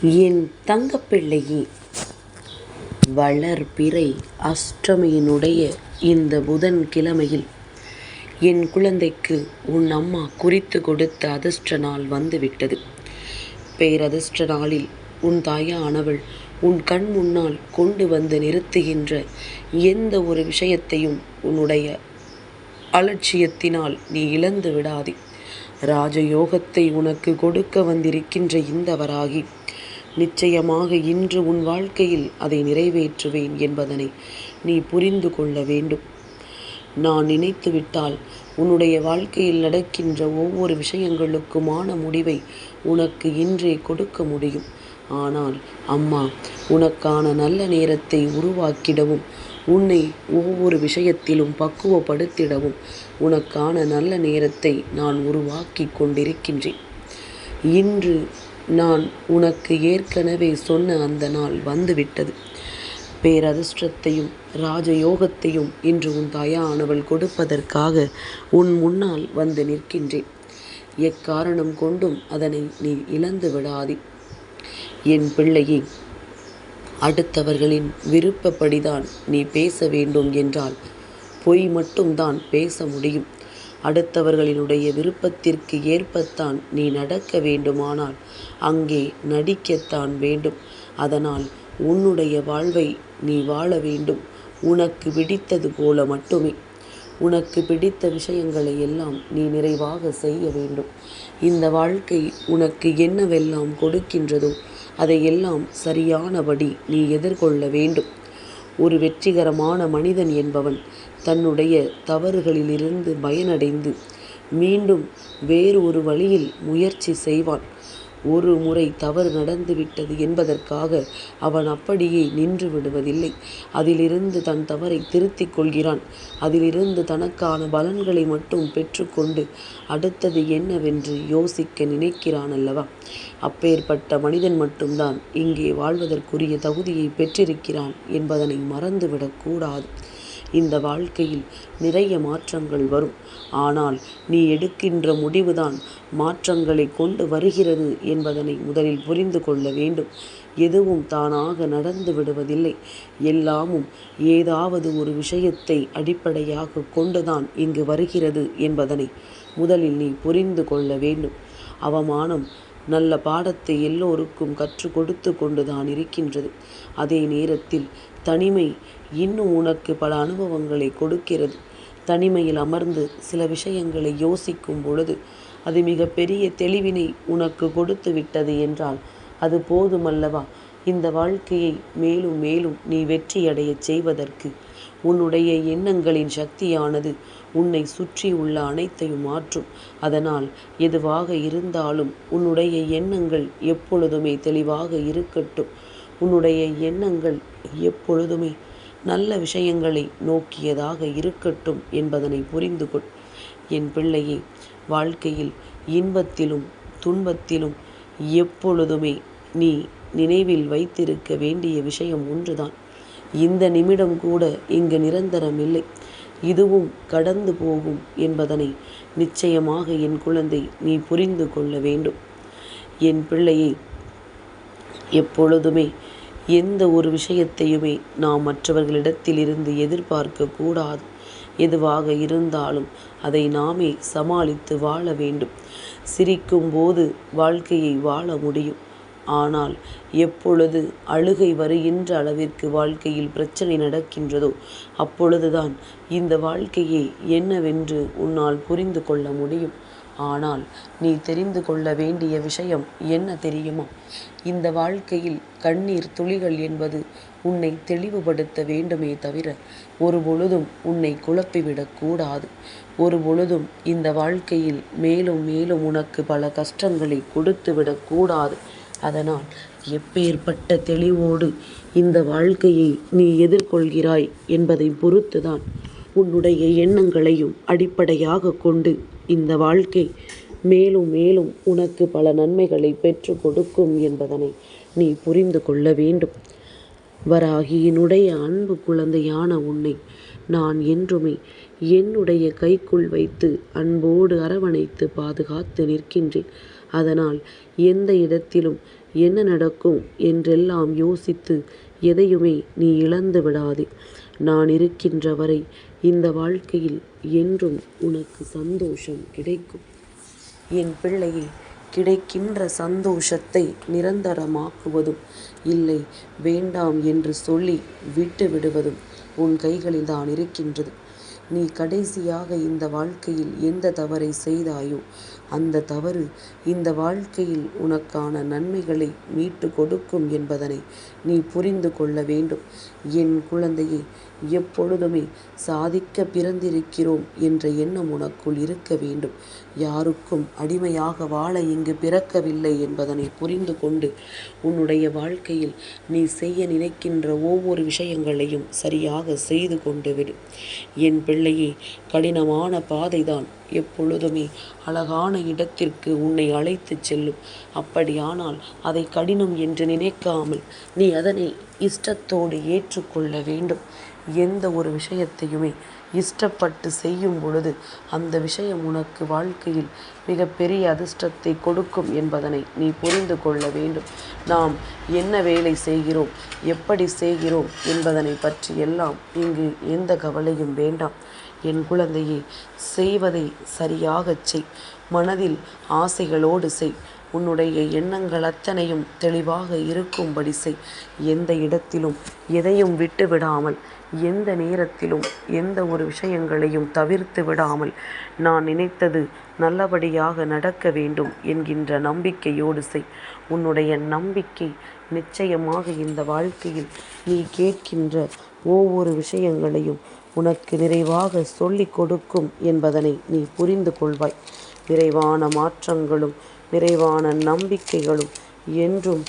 என் தங்கப்பிள்ளையே. வளர்பிறை அஷ்டமியினுடைய இந்த புதன் கிழமையில் என் குழந்தைக்கு உன் அம்மா குறித்து கொடுத்த அதிர்ஷ்ட நாள் வந்துவிட்டது. பேரதிர்ஷ்ட நாளில் உன் தாயானவள் உன் கண் முன்னால் கொண்டு வந்து நிறுத்துகின்ற எந்த ஒரு விஷயத்தையும் உன்னுடைய அலட்சியத்தினால் நீ இழந்து விடாதே. ராஜயோகத்தை உனக்கு கொடுக்க வந்திருக்கின்ற இந்த வராகி நிச்சயமாக இன்று உன் வாழ்க்கையில் அதை நிறைவேற்றுவேன் என்பதனை நீ புரிந்து கொள்ள வேண்டும். நான் நினைத்துவிட்டால் உன்னுடைய வாழ்க்கையில் நடக்கின்ற ஒவ்வொரு விஷயங்களுக்குமான முடிவை உனக்கு இன்றே கொடுக்க முடியும். ஆனால் அம்மா உனக்கான நல்ல நேரத்தை உருவாக்கிடவும் உன்னை ஒவ்வொரு விஷயத்திலும் பக்குவப்படுத்திடவும் உனக்கான நல்ல நேரத்தை நான் உருவாக்கி கொண்டிருக்கின்றேன். இன்று நான் உனக்கு ஏற்கனவே சொன்ன அந்த நாள் வந்துவிட்டது. பேரதிர்ஷ்டத்தையும் ராஜயோகத்தையும் இன்று உன் தாயானவள் கொடுப்பதற்காக உன் முன்னால் வந்து நிற்கின்றேன். எக்காரணம் கொண்டும் அதனை நீ இழந்து விடாதே. என் பிள்ளையே அடுத்தவர்களின் விருப்பப்படிதான் நீ பேச வேண்டும் என்றால் பொய் மட்டும்தான் பேச முடியும். அடுத்தவர்களினுடைய விருப்பத்திற்கு ஏற்பத்தான் நீ நடக்க வேண்டுமானால் அங்கே நடிக்கத்தான் வேண்டும். அதனால் உன்னுடைய வாழ்வை நீ வாழ வேண்டும். உனக்கு பிடித்தது போல மட்டுமே. உனக்கு பிடித்த விஷயங்களை எல்லாம் நீ நிறைவாக செய்ய வேண்டும். இந்த வாழ்க்கை உனக்கு என்னவெல்லாம் கொடுக்கின்றதோ அதையெல்லாம் சரியானபடி நீ எதிர்கொள்ள வேண்டும். ஒரு வெற்றிகரமான மனிதன் என்பவன் தன்னுடைய தவறுகளிலிருந்து பயனடைந்து மீண்டும் வேறு ஒரு வழியில் முயற்சி செய்வான். ஒரு முறை தவறு நடந்துவிட்டது என்பதற்காக அவன் அப்படியே நின்று விடுவதில்லை. அதிலிருந்து தன் தவறை திருத்திக் கொள்கிறான். அதிலிருந்து தனக்கான பலன்களை மட்டும் பெற்றுக்கொண்டு அடுத்தது என்னவென்று யோசிக்க நினைக்கிறான் அல்லவா அப்பேற்பட்ட மனிதன் மட்டும்தான் இங்கே வாழ்வதற்குரிய தகுதியை பெற்றிருக்கிறான் என்பதனை மறந்துவிடக்கூடாது இந்த வாழ்க்கையில் நிறைய மாற்றங்கள் வரும். ஆனால் நீ எடுக்கின்ற முடிவுதான் மாற்றங்களை கொண்டு வருகிறது என்பதனை முதலில் புரிந்து கொள்ள வேண்டும். எதுவும் தானாக நடந்து விடுவதில்லை. எல்லாமும் ஏதாவது ஒரு விஷயத்தை அடிப்படையாக கொண்டுதான் இங்கு வருகிறது என்பதனை முதலில் நீ புரிந்து கொள்ள வேண்டும். அவமானம் நல்ல பாடத்தை எல்லோருக்கும் கற்றுக் கொடுத்து கொண்டுதான் இருக்கின்றது. அதே நேரத்தில் தனிமை இன்னும் உனக்கு பல அனுபவங்களை கொடுக்கிறது. தனிமையில் அமர்ந்து சில விஷயங்களை யோசிக்கும் பொழுது அது மிகப்பெரிய தெளிவினை உனக்கு கொடுத்து விட்டது என்றால் அது போதுமல்லவா? இந்த வாழ்க்கையை மேலும் மேலும் நீ வெற்றியடையச் செய்வதற்கு உன்னுடைய எண்ணங்களின் சக்தியானது உன்னை சுற்றி உள்ள அனைத்தையும் மாற்றும். அதனால் எதுவாக இருந்தாலும் உன்னுடைய எண்ணங்கள் எப்பொழுதுமே தெளிவாக இருக்கட்டும். உன்னுடைய எண்ணங்கள் எப்பொழுதுமே நல்ல விஷயங்களை நோக்கியதாக இருக்கட்டும் என்பதனை புரிந்து கொள். என் பிள்ளையே வாழ்க்கையில் இன்பத்திலும் துன்பத்திலும் எப்பொழுதுமே நீ நினைவில் வைத்திருக்க வேண்டிய விஷயம் ஒன்றுதான். இந்த நிமிடம் கூட இங்கு நிரந்தரம் இல்லை இதுவும் கடந்து போகும் என்பதனை நிச்சயமாக என் குழந்தை நீ புரிந்து கொள்ள வேண்டும். என் பிள்ளையை எப்பொழுதுமே எந்த ஒரு விஷயத்தையுமே நாம் மற்றவர்களிடத்திலிருந்து எதிர்பார்க்க கூடாது. எதுவாக இருந்தாலும் அதை நாமே சமாளித்து வாழ வேண்டும். சிரிக்கும் போது வாழ்க்கையை வாழ முடியும். ஆனால் எப்பொழுது அழுகை வருகின்ற அளவிற்கு வாழ்க்கையில் பிரச்சனை நடக்கின்றதோ அப்பொழுதுதான் இந்த வாழ்க்கையை என்னவென்று உன்னால் புரிந்து கொள்ள முடியும். ஆனால் நீ தெரிந்து கொள்ள வேண்டிய விஷயம் என்ன தெரியுமா? இந்த வாழ்க்கையில் கண்ணீர் துளிகள் என்பது உன்னை தெளிவுபடுத்த வேண்டுமே தவிர ஒரு பொழுதும் உன்னை குழப்பிவிடக் கூடாது. ஒரு பொழுதும் இந்த வாழ்க்கையில் மேலும் மேலும் உனக்கு பல கஷ்டங்களை கொடுத்து விடக்கூடாது அதனால் எப்பேற்பட்ட தெளிவோடு இந்த வாழ்க்கையை நீ எதிர்கொள்கிறாய் என்பதை பொறுத்துதான் உன்னுடைய எண்ணங்களையும் அடிப்படையாக கொண்டு இந்த வாழ்க்கை மேலும் மேலும் உனக்கு பல நன்மைகளை பெற்று கொடுக்கும் என்பதனை நீ புரிந்து கொள்ள வேண்டும். வராகியினுடைய அன்பு குழந்தையான உன்னை நான் என்றுமே என்னுடைய கைக்குள் வைத்து அன்போடு அரவணைத்து பாதுகாத்து நிற்கின்றேன். அதனால் எந்த இடத்திலும் என்ன நடக்கும் என்றெல்லாம் யோசித்து எதையுமே நீ இழந்து விடாதே நான் இருக்கின்ற வரை இந்த வாழ்க்கையில் என்றும் உனக்கு சந்தோஷம் கிடைக்கும். என் பிள்ளையே கிடைக்கின்ற சந்தோஷத்தை நிரந்தரமாக்குவதும் இல்லை வேண்டாம் என்று சொல்லி விட்டு விடுவதும் உன் கைகளில் தான் இருக்கின்றது. நீ கடைசியாக இந்த வாழ்க்கையில் எந்த தவறை செய்தாயோ அந்த தவறு இந்த வாழ்க்கையில் உனக்கான நன்மைகளை மீட்டு கொடுக்கும் என்பதனை நீ புரிந்து கொள்ள வேண்டும். என் குழந்தையை எப்பொழுதுமே சாதிக்க பிறந்திருக்கிறோம் என்ற எண்ணம் உனக்குள் இருக்க வேண்டும். யாருக்கும் அடிமையாக வாழ இங்கு பிறக்கவில்லை என்பதனை புரிந்து கொண்டு உன்னுடைய வாழ்க்கையில் நீ செய்ய நினைக்கின்ற ஒவ்வொரு விஷயங்களையும் சரியாக செய்து கொண்டு விடு. என் பிள்ளையே கடினமான பாதைதான். எப்பொழுதுமே அழகான இடத்திற்கு உன்னை அழைத்துச் செல்லும். அப்படியானால் அதை கடினம் என்று நினைக்காமல் நீ அதனை இஷ்டத்தோடு ஏற்றுக்கொள்ள வேண்டும். எந்த ஒரு விஷயத்தையுமே இஷ்டப்பட்டு செய்யும் பொழுது அந்த விஷயம் உனக்கு வாழ்க்கையில் மிகப்பெரிய அதிர்ஷ்டத்தை கொடுக்கும் என்பதனை நீ புரிந்து கொள்ள வேண்டும். நாம் என்ன வேலை செய்கிறோம் எப்படி செய்கிறோம் என்பதனை பற்றி எல்லாம் இங்கு எந்த கவலையும் வேண்டாம். என் குழந்தையை செய்வதை சரியாகச் செய். மனதில் ஆசைகளோடு செய். உன்னுடைய எண்ணங்கள் அத்தனையும் தெளிவாக இருக்கும்படி செய். எந்த இடத்திலும் எதையும் விட்டு விடாமல் எந்த நேரத்திலும் எந்த ஒரு விஷயங்களையும் தவிர்த்து விடாமல் நான் நினைத்தது நல்லபடியாக நடக்க வேண்டும் என்கின்ற நம்பிக்கையோடு செய். உன்னுடைய நம்பிக்கை நிச்சயமாக இந்த வாழ்க்கையில் நீ கேட்கின்ற ஒவ்வொரு விஷயங்களையும் உனக்கு நிறைவாக சொல்லிக் கொடுக்கும் என்பதனை நீ புரிந்து கொள்வாய். நிறைவான மாற்றங்களும் நிறைவான நம்பிக்கைகளும் என்றும்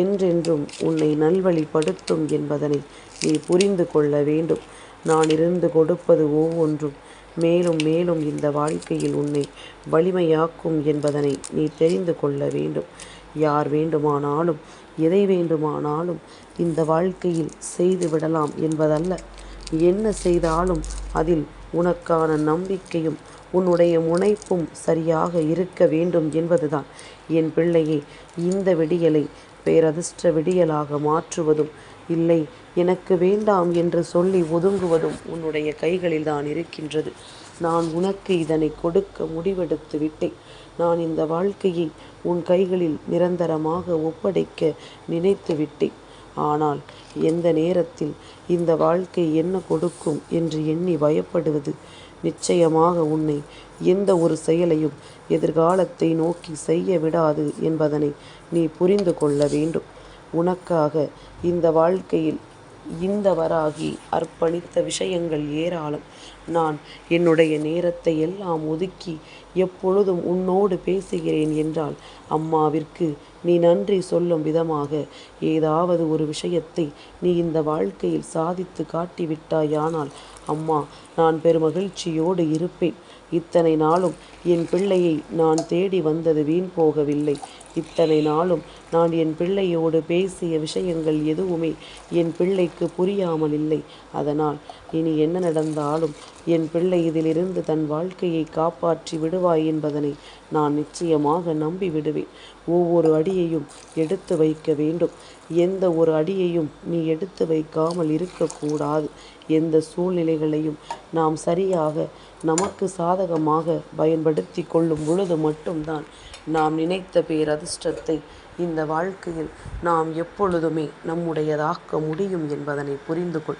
என்றென்றும் உன்னை நல்வழிப்படுத்தும் என்பதனை நீ புரிந்து கொள்ள வேண்டும். நான் இருந்து கொடுப்பது ஒவ்வொன்றும் மேலும் மேலும் இந்த வாழ்க்கையில் உன்னை வலிமையாக்கும் என்பதனை நீ தெரிந்து கொள்ள வேண்டும். யார் வேண்டுமானாலும் எதை வேண்டுமானாலும் இந்த வாழ்க்கையில் செய்து விடலாம் என்பதல்ல. என்ன செய்தாலும் அதில் உனக்கான நம்பிக்கையும் உன்னுடைய முனைப்பும் சரியாக இருக்க வேண்டும் என்பதுதான். என் பிள்ளையை இந்த விடியலை பேரதிர்ஷ்ட விடியலாக மாற்றுவதும் இல்லை. எனக்கு வேண்டாம் என்று சொல்லி ஒதுங்குவதும் உன்னுடைய கைகளில் தான் இருக்கின்றது. நான் உனக்கு இதனை கொடுக்க முடிவெடுத்து விட்டேன். நான் இந்த வாழ்க்கையை உன் கைகளில் நிரந்தரமாக ஒப்படைக்க நினைத்து விட்டேன். ஆனால் எந்த நேரத்தில் இந்த வாழ்க்கை என்ன கொடுக்கும் என்று எண்ணி பயப்படுவது? நிச்சயமாக உன்னை எந்த ஒரு செயலையும் எதிர்காலத்தை நோக்கி செய்ய விடாது என்பதனை நீ புரிந்து கொள்ள வேண்டும். உனக்காக இந்த வாழ்க்கையில் இந்த வராகி அர்ப்பணித்த விஷயங்கள் ஏராளம். நான் என்னுடைய நேரத்தை எல்லாம் ஒதுக்கி எப்பொழுதும் உன்னோடு பேசுகிறேன் என்றால் அம்மாவிற்கு நீ நன்றி சொல்லும் விதமாக ஏதாவது ஒரு விஷயத்தை நீ இந்த வாழ்க்கையில் சாதித்து காட்டிவிட்டாயானால் அம்மா நான் பெருமகிழ்ச்சியோடு இருப்பேன். இத்தனை நாளும் என் பிள்ளையை நான் தேடி வந்தது வீண் போகவில்லை. இத்தனை நாளும் நான் என் பிள்ளையோடு பேசிய விஷயங்கள் எதுவுமே என் பிள்ளைக்கு புரியாமல் இல்லை. அதனால் இனி என்ன நடந்தாலும் என் பிள்ளை இதிலிருந்து தன் வாழ்க்கையை காப்பாற்றி விடுவாய் என்பதனை நான் நிச்சயமாக நம்பி விடுவேன் ஒவ்வொரு அடியையும் எடுத்து வைக்க வேண்டும். எந்த ஒரு அடியையும் நீ எடுத்து வைக்காமல் இருக்கக்கூடாது. எந்த சூழ்நிலைகளையும் நாம் சரியாக நமக்கு சாதகமாக பயன்படுத்தி கொள்ளும் பொழுது மட்டும்தான் நாம் நினைத்த பேரதிர்ஷ்டத்தை இந்த வாழ்க்கையில் நாம் எப்பொழுதுமே நம்முடையதாக்க முடியும் என்பதனை புரிந்து கொள்.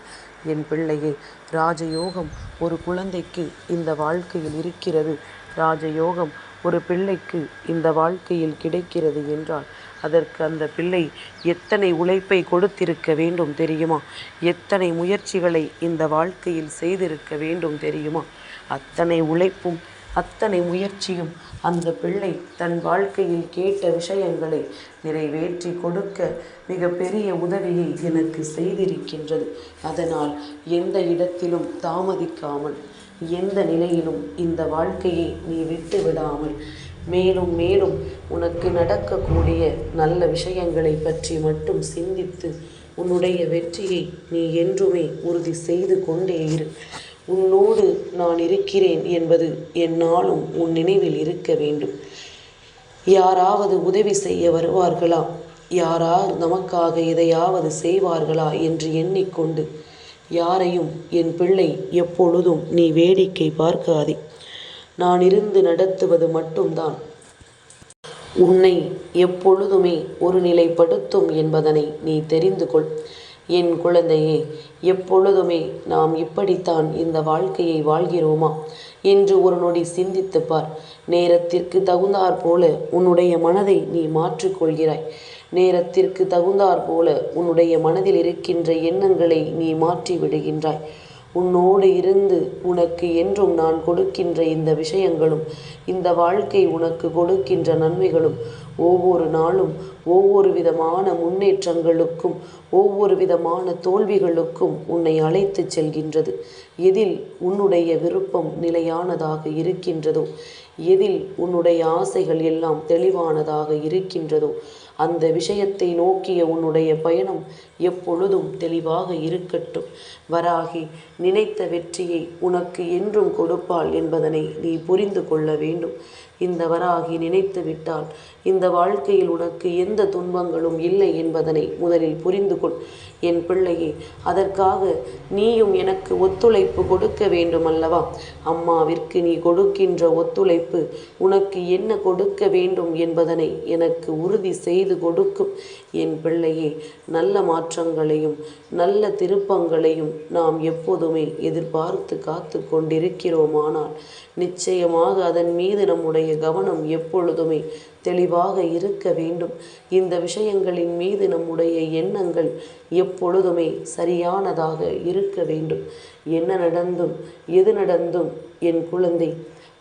என் பிள்ளையை ராஜயோகம் ஒரு குழந்தைக்கு இந்த வாழ்க்கையில் இருக்கிறது. ராஜயோகம் ஒரு பிள்ளைக்கு இந்த வாழ்க்கையில் கிடைக்கிறது என்றால் அதற்கு அந்த பிள்ளை எத்தனை உழைப்பை கொடுத்திருக்க வேண்டும் தெரியுமா? எத்தனை முயற்சிகளை இந்த வாழ்க்கையில் செய்திருக்க வேண்டும் தெரியுமா? அத்தனை உழைப்பும் அத்தனை முயற்சியும் அந்த பிள்ளை தன் வாழ்க்கையில் கேட்ட விஷயங்களை நிறைவேற்றி கொடுக்க மிக பெரிய உதவியை எனக்கு செய்திருக்கின்றது. அதனால் எந்த இடத்திலும் தாமதிக்காமல் எந்த நிலையிலும் இந்த வாழ்க்கையை நீ விட்டு விடாமல் மேலும் மேலும் உனக்கு நடக்கக்கூடிய நல்ல விஷயங்களை பற்றி மட்டும் சிந்தித்து உன்னுடைய வெற்றியை நீ என்றுமே உறுதி செய்து கொண்டே இரு. உன்னோடு நான் இருக்கிறேன் என்பது என்னாலும் உன் நினைவில் இருக்க வேண்டும். யாராவது உதவி செய்ய வருவார்களா? யாரார் நமக்காக எதையாவது செய்வார்களா என்று எண்ணிக்கொண்டு யாரையும் என் பிள்ளை எப்பொழுதும் நீ வேடிக்கை பார்க்காதே. நான் இருந்து நடத்துவது மட்டும்தான். உன்னை எப்பொழுதுமே ஒரு நிலைப்படுத்தும் என்பதனை நீ தெரிந்து கொள். என் குழந்தையே எப்பொழுதுமே நாம் இப்படித்தான் இந்த வாழ்க்கையை வாழ்கிறோமா? என்று ஒரு நொடி சிந்தித்துப் பார். நேரத்திற்கு தகுந்தாற் போல உன்னுடைய மனதை நீ மாற்றிக்கொள்கிறாய் நேரத்திற்கு தகுந்தாற் போல உன்னுடைய மனதில் இருக்கின்ற எண்ணங்களை நீ மாற்றி விடுகின்றாய். உன்னோடு இருந்து உனக்கு என்றும் நான் கொடுக்கின்ற இந்த விஷயங்களும் இந்த வாழ்க்கை உனக்கு கொடுக்கின்ற நன்மைகளும் ஒவ்வொரு நாளும் ஒவ்வொரு விதமான முன்னேற்றங்களுக்கும் ஒவ்வொரு விதமான தோல்விகளுக்கும் உன்னை அழைத்து செல்கின்றது. எதில் உன்னுடைய விருப்பம் நிலையானதாக இருக்கின்றதோ எதில் உன்னுடைய ஆசைகள் எல்லாம் தெளிவானதாக இருக்கின்றதோ அந்த விஷயத்தை நோக்கிய உன்னுடைய பயணம் எப்பொழுதும் தெளிவாக இருக்கட்டும். வராகி நினைத்த வெற்றியை உனக்கு என்றும் கொடுப்பாள் என்பதனை நீ புரிந்து கொள்ள வேண்டும். இந்த வராகி நினைத்து விட்டால் இந்த வாழ்க்கையில் உனக்கு எந்த துன்பங்களும் இல்லை என்பதனை முதலில் புரிந்து கொள். என் பிள்ளையே அதற்காக நீயும் எனக்கு ஒத்துழைப்பு கொடுக்க வேண்டும் அல்லவா அம்மாவிற்கு நீ கொடுக்கின்ற ஒத்துழைப்பு உனக்கு என்ன கொடுக்க வேண்டும் என்பதனை எனக்கு உறுதி செய்து கொடுக்கும். என் பிள்ளையே நல்ல மாற்றங்களையும் நல்ல திருப்பங்களையும் நாம் எப்போதுமே எதிர்பார்த்து காத்து கொண்டிருக்கிறோமானால் நிச்சயமாக அதன் மீது நம்முடைய கவனம் எப்பொழுதுமே தெளிவாக இருக்க வேண்டும். இந்த விஷயங்களின் மீது நம்முடைய எண்ணங்கள் எப்பொழுதுமே சரியானதாக இருக்க வேண்டும். என்ன நடந்தும் எது நடந்தும் என் குழந்தை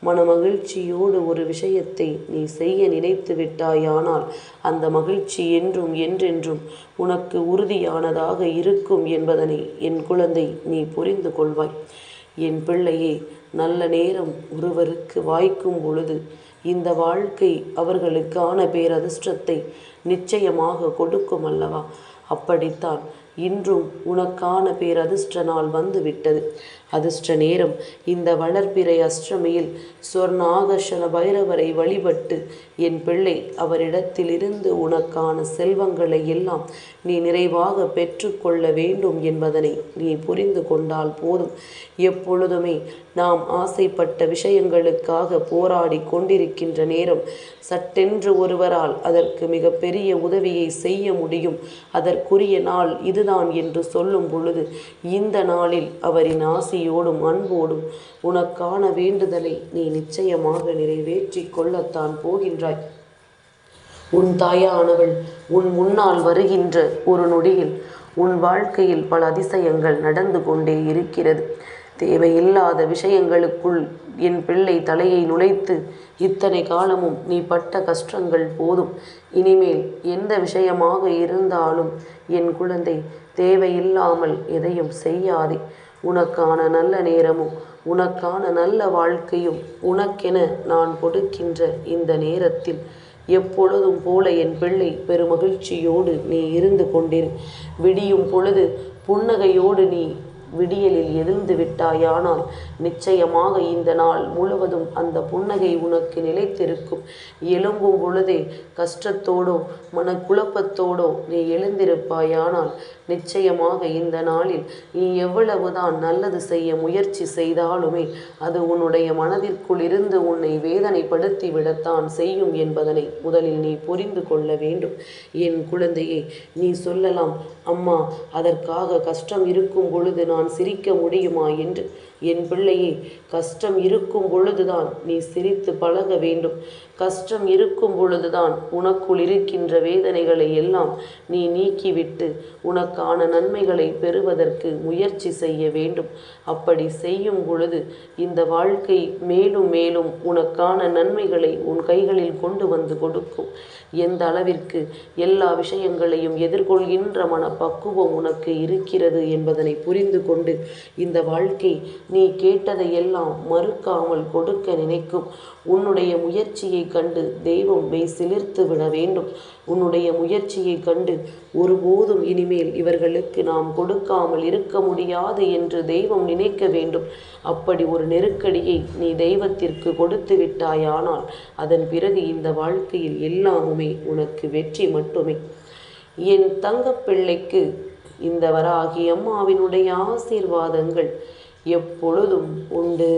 மனமகிழ்ச்சியோடு ஒரு விஷயத்தை நீ செய்ய நினைத்து விட்டாயானால் அந்த மகிழ்ச்சி என்றும் என்றென்றும் உனக்கு உறுதியானதாக இருக்கும் என்பதனை என் குழந்தை நீ புரிந்து கொள்வாய். என் பிள்ளையே நல்ல நேரம் ஒருவருக்கு வாய்க்கும் பொழுது இந்த வாழ்க்கை அவர்களுக்கான பேரதிர்ஷ்டத்தை நிச்சயமாக கொடுக்கும் அல்லவா? அப்படித்தான் இன்றும் உனக்கான பேரதிர்ஷ்ட நாள் வந்துவிட்டது. அதிர்ஷ்ட நேரம். இந்த வளர்ப்பிறை அஷ்டமியில் சொர்ணாகர்ஷண பைரவரை வழிபட்டு என் பிள்ளை அவரிடத்திலிருந்து உனக்கான செல்வங்களை எல்லாம் நீ நிறைவாக பெற்றுக்கொள்ள வேண்டும் என்பதனை நீ புரிந்து கொண்டால் போதும். எப்பொழுதுமே நாம் ஆசைப்பட்ட விஷயங்களுக்காக போராடி கொண்டிருக்கின்ற நேரம் சட்டென்று ஒருவரால் அதற்கு மிகப்பெரிய உதவியை செய்ய முடியும். அதற்குரிய நாள் இது இதுதான் என்று சொல்லும் பொழுது இந்த நாளில் அவரின் ஆசியோடும் அன்போடும் உனக்கான வேண்டுதலை நீ நிச்சயமாக நிறைவேற்றி கொள்ளத்தான் போகின்றாய். உன் தாயானவள் உன் முன்னால் வருகின்ற ஒரு நொடியில் உன் வாழ்க்கையில் பல அதிசயங்கள் நடந்து கொண்டே இருக்கிறது. தேவையில்லாத விஷயங்களுக்குள் என் பிள்ளை தலையை நுழைத்து இத்தனை காலமும் நீ பட்ட கஷ்டங்கள் போதும். இனிமேல் எந்த விஷயமாக இருந்தாலும் என் குழந்தை தேவையில்லாமல் எதையும் செய்யாதே. உனக்கான நல்ல நேரமும் உனக்கான நல்ல வாழ்க்கையும் உனக்கென நான் கொடுக்கின்ற இந்த நேரத்தில் எப்பொழுதும் போல என் பிள்ளை பெருமகிழ்ச்சியோடு நீ இருந்து கொண்டிரு. விடியும் பொழுது புன்னகையோடு நீ விடியலில் எழுந்து விட்டாயானால் நிச்சயமாக இந்த நாள் முழுவதும் அந்த புன்னகை உனக்கு நிலைத்திருக்கும். எழும்பும் பொழுதே கஷ்டத்தோடோ மனக்குழப்பத்தோடோ நீ எழுந்திருப்பாயானால் நிச்சயமாக இந்த நாளில் நீ எவ்வளவுதான் நல்லது செய்ய முயற்சி செய்தாலுமே அது உன்னுடைய மனதிற்குள் இருந்து உன்னை வேதனைப்படுத்தி விடத்தான் செய்யும் என்பதனை முதலில் நீ புரிந்து கொள்ள வேண்டும். என் குழந்தையை நீ சொல்லலாம் அம்மா அதற்காக கஷ்டம் இருக்கும் பொழுது நான் சிரிக்க முடியுமா? என்று. என் பிள்ளை பிள்ளையே கஷ்டம் இருக்கும் பொழுதுதான் நீ சிரித்து பழக வேண்டும். கஷ்டம் இருக்கும் பொழுதுதான் உனக்குள் இருக்கின்ற வேதனைகளை எல்லாம் நீ நீக்கிவிட்டு உனக்கான நன்மைகளை பெறுவதற்கு முயற்சி செய்ய வேண்டும். அப்படி செய்யும் பொழுது இந்த வாழ்க்கை மேலும் மேலும் உனக்கான நன்மைகளை உன் கைகளில் கொண்டு வந்து கொடுக்கும். எந்த அளவிற்கு எல்லா விஷயங்களையும் எதிர்கொள்கின்ற மனப்பக்குவம் உனக்கு இருக்கிறது என்பதனை புரிந்து கொண்டு இந்த வாழ்க்கை நீ கேட்டதை எல்லாம் மறுக்காமல் கொடுக்க நினைக்கும். உன்னுடைய முயற்சியை கண்டு தெய்வம் மெய் சிலிர்த்து விட வேண்டும். உன்னுடைய முயற்சியை கண்டு ஒருபோதும் இனிமேல் இவர்களுக்கு நாம் கொடுக்காமல் இருக்க முடியாது என்று தெய்வம் நினைக்க வேண்டும். அப்படி ஒரு நெருக்கடியை நீ தெய்வத்திற்கு கொடுத்து விட்டாயானால் அதன் பிறகு இந்த வாழ்க்கையில் எல்லாமுமே உனக்கு வெற்றி மட்டுமே. என் தங்கப்பிள்ளைக்கு இந்த வராகி அம்மாவினுடைய ஆசீர்வாதங்கள் எப்பொழுதும் உண்டு.